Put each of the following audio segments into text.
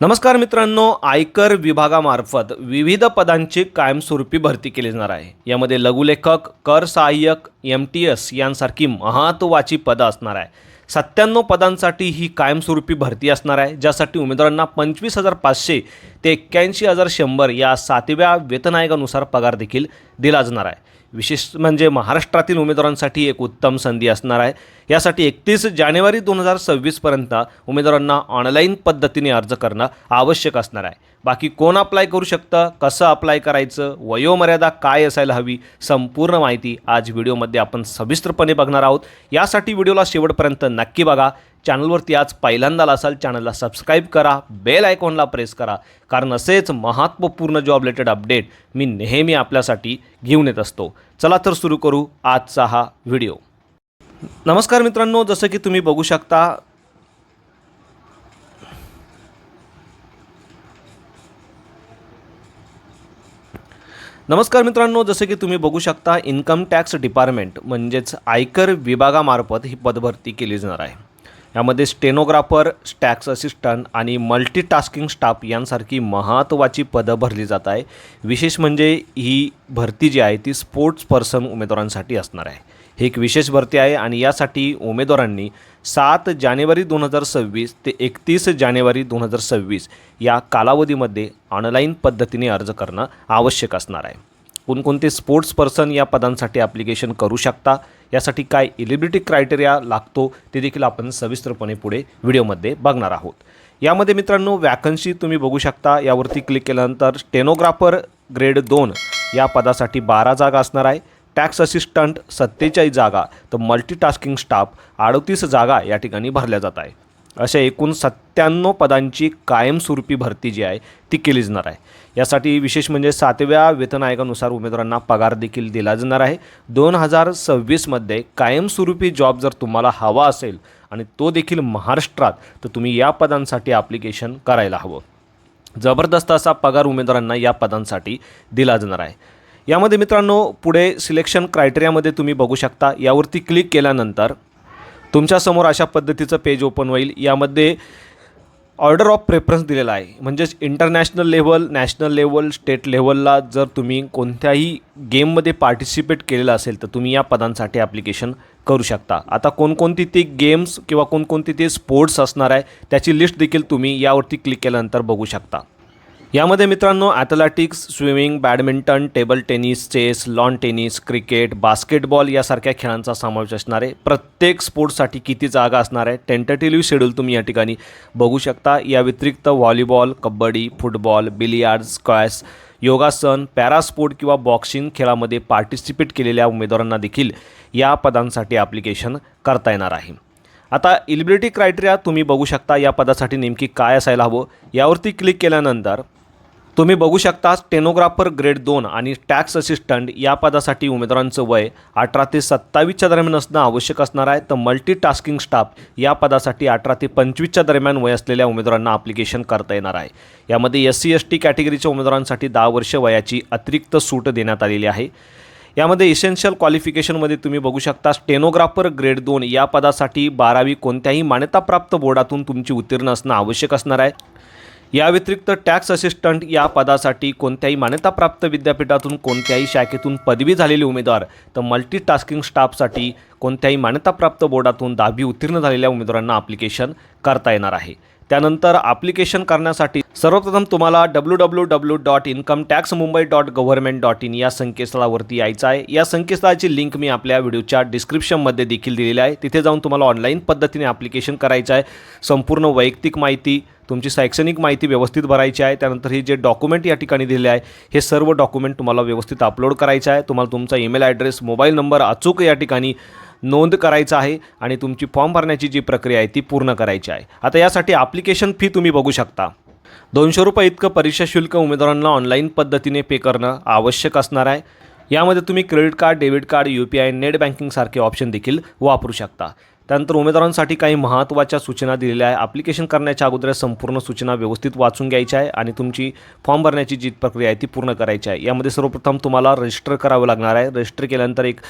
नमस्कार मित्रांनो आयकर विभागामार्फत विविध पदांची कायमस्वरूपी भरती केली जाणार आहे. यामध्ये लघुलेखक कर सहाय्यक एम टी एस यांसारखी महत्त्वाची पदं असणार आहे. सत्त्याण्णव पदांसाठी ही कायमस्वरूपी भरती असणार आहे ज्यासाठी उमेदवारांना पंचवीस हजार पाचशे ते एक्क्याऐंशी हजार शंभर या सातव्या वेतन आयोगानुसार पगार देखील दिला जाणार आहे. विशेष म्हणजे महाराष्ट्रातील उमेदवारांसाठी एक उत्तम संधी असणार आहे. यासाठी एकतीस जानेवारी दोन हजार सव्वीसपर्यंत उमेदवारांना ऑनलाईन पद्धतीने अर्ज करणं आवश्यक असणार आहे. बाकी कोण अप्लाय करू शकतं कसं अप्लाय करायचं वयोमर्यादा काय असायला हवी संपूर्ण माहिती आज व्हिडिओमध्ये आपण सविस्तरपणे बघणार आहोत. यासाठी व्हिडिओला शेवटपर्यंत नक्की बघा. चॅनलवरती आज पहिल्यांदा असाल चॅनलला सबस्क्राईब करा बेल आयकॉनला प्रेस करा. कारण असेच महत्त्वपूर्ण जॉब रिलेटेड अपडेट मी नेहमी आपल्यासाठी घेऊन येत असतो. चला तर सुरू करू आजचा हा व्हिडिओ नमस्कार मित्रांनो जसं की तुम्ही बघू शकता नमस्कार मित्रांनो जसं की तुम्ही बघू शकता इन्कम टॅक्स डिपार्टमेंट म्हणजेच आयकर विभागामार्फत ही पदभरती केली जाणार आहे. यामध्ये स्टेनोग्राफर टॅक्स असिस्टंट आणि मल्टीटास्किंग स्टाफ यांसारखी महत्त्वाची पदं भरली जात आहे. विशेष म्हणजे ही भरती जी आहे ती स्पोर्ट्स पर्सन उमेदवारांसाठी असणार आहे. ही एक विशेष भरती आहे आणि यासाठी उमेदवारांनी सात जानेवारी दोन हजार सव्वीस ते एकतीस जानेवारी दोन हजार सव्वीस या कालावधीमध्ये ऑनलाईन पद्धतीने अर्ज करणं आवश्यक असणार आहे. कोणकोणते स्पोर्ट्स पर्सन या पदांसाठी ॲप्लिकेशन करू शकता? यासाठी काय इलिबिलिटी क्रायटेरिया लागतो? ते देखील आपण सविस्तरपणे पुढे व्हिडिओमध्ये बघणार आहोत. यामध्ये मित्रांनो वॅकन्सी तुम्ही बघू शकता. यावरती क्लिक केल्यानंतर स्टेनोग्राफर ग्रेड दोन या पदासाठी बारा जागा असणार आहे. टॅक्स असिस्टंट सत्तेचाळीस जागा तर मल्टीटास्किंग स्टाफ अडतीस जागा या ठिकाणी भरल्या जात आहे. अशा एकूण सत्त्याण्णव पदांची कायमस्वरूपी भरती जी आहे ती केली जाणार आहे. यासाठी विशेष म्हणजे सातव्या वेतन आयोगानुसार उमेदवारांना पगार देखील दिला जाणार आहे. दोन हजार सव्वीसमध्ये कायमस्वरूपी जॉब जर तुम्हाला हवा असेल आणि तो देखील महाराष्ट्रात तर तुम्ही या पदांसाठी ॲप्लिकेशन करायला हवं. जबरदस्त असा पगार उमेदवारांना या पदांसाठी दिला जाणार आहे. यामध्ये मित्रांनो पुढे सिलेक्शन क्रायटेरियामध्ये तुम्ही बघू शकता. यावरती क्लिक केल्यानंतर तुमच्यासमोर अशा पद्धतीचं पेज ओपन होईल. यामध्ये ऑर्डर ऑफ प्रेफरन्स दिलेला आहे. म्हणजेच international level national level state लेवलला जर तुम्ही कोणत्याही गेममध्ये पार्टिसिपेट केलेलं असेल तर तुम्ही या पदांसाठी ॲप्लिकेशन करू शकता. आता कोणकोणती ती गेम्स किंवा कोणकोणती ते स्पोर्ट्स असणार आहे त्याची लिस्ट देखील तुम्ही यावरती क्लिक केल्यानंतर बघू शकता. यामध्ये मित्रांनो athletics swimming badminton table tennis chess lawn tennis cricket basketball यासारख्या खेळांचा समावेश असणार आहे प्रत्येक स्पोर्ट्ससाठी किती जागा असणार आहे टेंटेटिव्ह शेड्यूल तुम्ही या ठिकाणी बघू शकता. या व्यतिरिक्त volleyball kabaddi football billiard squash योगासन पॅरास्पोर्ट किंवा बॉक्सिंग खेळामध्ये पार्टिसिपेट केलेल्या उमेदवारांना देखील या पदांसाठी ॲप्लिकेशन करता येणार आहे. आता इलिबिलिटी क्रायटेरिया तुम्ही बघू शकता या पदासाठी नेमकी काय असायला हवं यावरती क्लिक केल्यानंतर तुम्ही बघू शकता स्टेनोग्राफर ग्रेड दोन आणि टॅक्स असिस्टंट या पदासाठी उमेदवारांचं वय अठरा ते सत्तावीसच्या दरम्यान असणं आवश्यक असणार आहे. तर मल्टीटास्किंग स्टाफ या पदासाठी अठरा ते पंचवीसच्या दरम्यान वय असलेल्या उमेदवारांना अप्लिकेशन करता येणार आहे. यामध्ये एस सी एस टी कॅटेगरीच्या उमेदवारांसाठी दहा वर्ष वयाची अतिरिक्त सूट देण्यात आलेली आहे. यामध्ये इसेन्शियल क्वालिफिकेशनमध्ये तुम्ही बघू शकता स्टेनोग्राफर ग्रेड दोन या पदासाठी बारावी कोणत्याही मान्यताप्राप्त बोर्डातून तुमची उत्तीर्ण असणं आवश्यक असणार आहे. या व्यतिरिक्त टॅक्स असिस्टंट या पदासाठी कोणत्याही मान्यताप्राप्त विद्यापीठातून कोणत्याही शाखेतून पदवी झालेले उमेदवार तर मल्टीटास्किंग स्टाफसाठी कोणत्याही मान्यताप्राप्त बोर्डातून दहावी उत्तीर्ण झालेल्या उमेदवारांना ॲप्लिकेशन करता येणार आहे. त्यानंतर ॲप्लिकेशन करण्यासाठी सर्वप्रथम तुम्हाला W W W dot income tax Mumbai dot government dot in या संकेतस्थळावरती यायचं आहे. या संकेतस्थळाची लिंक मी आपल्या व्हिडिओच्या डिस्क्रिप्शनमध्ये देखील दिलेली आहे. तिथे जाऊन तुम्हाला ऑनलाईन पद्धतीने ॲप्लिकेशन करायचं आहे. संपूर्ण वैयक्तिक माहिती तुमची शैक्षणिक माहिती व्यवस्थित भरायची आहे त्यानंतर हे जे डॉक्युमेंट या ठिकाणी दिले आहे हे सर्व डॉक्युमेंट तुम्हाला व्यवस्थित अपलोड करायचं आहे. तुम्हाला तुमचा ईमेल ॲड्रेस मोबाईल नंबर अचूक या ठिकाणी नोंद करायचं आहे आणि तुमची फॉर्म भरण्याची जी प्रक्रिया आहे ती पूर्ण करायची आहे. आता यासाठी ॲप्लिकेशन फी तुम्ही बघू शकता. दोनशे रुपये इतकं परीक्षा शुल्क उमेदवारांना ऑनलाईन पद्धतीने पे करणं आवश्यक असणार आहे. यामध्ये तुम्ही credit card debit card U P I net बँकिंगसारखे option देखील वापरू शकता. त्यानंतर उमेदवारांसाठी काही महत्त्वाच्या सूचना दिलेल्या आहे ॲप्लिकेशन करण्याच्या अगोदर संपूर्ण सूचना व्यवस्थित वाचून घ्यायच्या आहे आणि तुमची फॉर्म भरण्याची जी प्रक्रिया आहे ती पूर्ण करायची आहे. यामध्ये सर्वप्रथम तुम्हाला रजिस्टर करावं लागणार आहे. रजिस्टर केल्यानंतर एक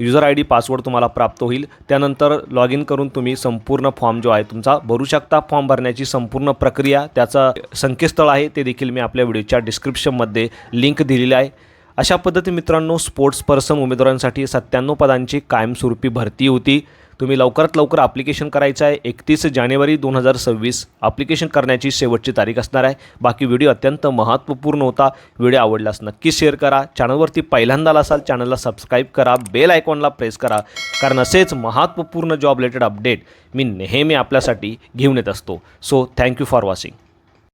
युजर आय डी पासवर्ड तुम्हाला प्राप्त होईल. त्यानंतर लॉग इन करून तुम्ही संपूर्ण फॉर्म जो आहे तुमचा भरू शकता. फॉर्म भरण्याची संपूर्ण प्रक्रिया त्याचं संकेतस्थळ आहे ते देखील मी आपल्या व्हिडिओच्या डिस्क्रिप्शनमध्ये लिंक दिलेली आहे. अशा पद्धती मित्रांनो स्पोर्ट्स पर्सन उमेदवारांसाठी सत्त्याण्णव पदांची कायमस्वरूपी भरती होती. तुम्ही लवकरात लवकर ॲप्लिकेशन करायचं आहे. एकतीस जानेवारी दोन हजार सव्वीस. ॲप्लिकेशन करण्याची शेवटची तारीख असणार आहे. बाकी व्हिडिओ अत्यंत महत्त्वपूर्ण होता. व्हिडिओ आवडल्यास नक्की शेअर करा. चॅनलवरती पहिल्यांदा आला असाल चॅनलला सबस्क्राईब करा. बेल आयकॉनला प्रेस करा. कारण असेच महत्त्वपूर्ण जॉब रिलेटेड अपडेट मी नेहमी आपल्यासाठी घेऊन येत असतो. So thank you for watching